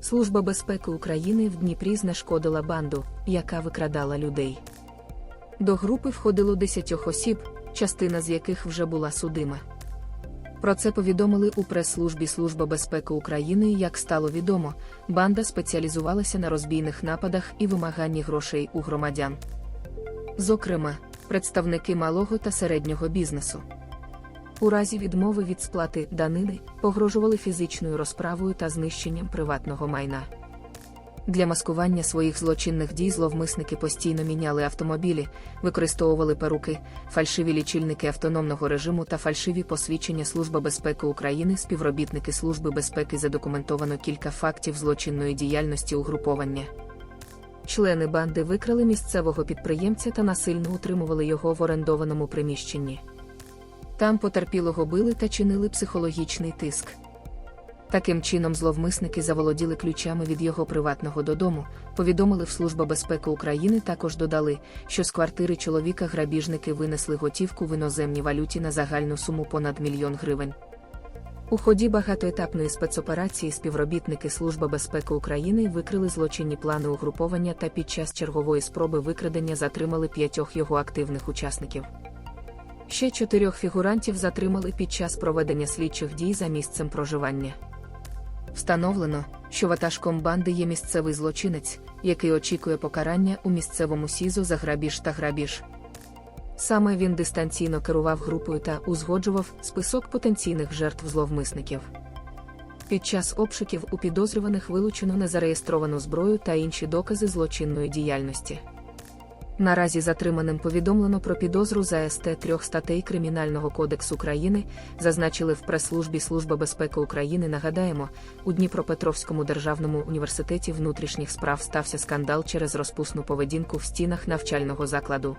Служба безпеки України в Дніпрі знешкодила банду, яка викрадала людей. До групи входило 10 осіб, частина з яких вже була судима. Про це повідомили у прес-службі Служба безпеки України. Як стало відомо, банда спеціалізувалася на розбійних нападах і вимаганні грошей у громадян. Зокрема, представники малого та середнього бізнесу. У разі відмови від сплати данини погрожували фізичною розправою та знищенням приватного майна. Для маскування своїх злочинних дій зловмисники постійно міняли автомобілі, використовували перуки, фальшиві лічильники автономного режиму та фальшиві посвідчення Служби безпеки України. Співробітники Служби безпеки задокументовано кілька фактів злочинної діяльності угруповання. Члени банди викрали місцевого підприємця та насильно утримували його в орендованому приміщенні. Там потерпілого били та чинили психологічний тиск. Таким чином, зловмисники заволоділи ключами від його приватного додому, повідомили в Служба безпеки України. Також додали, що з квартири чоловіка грабіжники винесли готівку в іноземній валюті на загальну суму понад мільйон гривень. У ході багатоетапної спецоперації співробітники Служби безпеки України викрили злочинні плани угруповання та під час чергової спроби викрадення затримали п'ятьох його активних учасників. Ще чотирьох фігурантів затримали під час проведення слідчих дій за місцем проживання. Встановлено, що ватажком банди є місцевий злочинець, який очікує покарання у місцевому СІЗО за грабіж та грабіж. Саме він дистанційно керував групою та узгоджував список потенційних жертв зловмисників. Під час обшуків у підозрюваних вилучено незареєстровану зброю та інші докази злочинної діяльності. Наразі затриманим повідомлено про підозру за СТ трьох статей Кримінального кодексу України, зазначили в прес-службі Служба безпеки України. Нагадаємо, у Дніпропетровському державному університеті внутрішніх справ стався скандал через розпусну поведінку в стінах навчального закладу.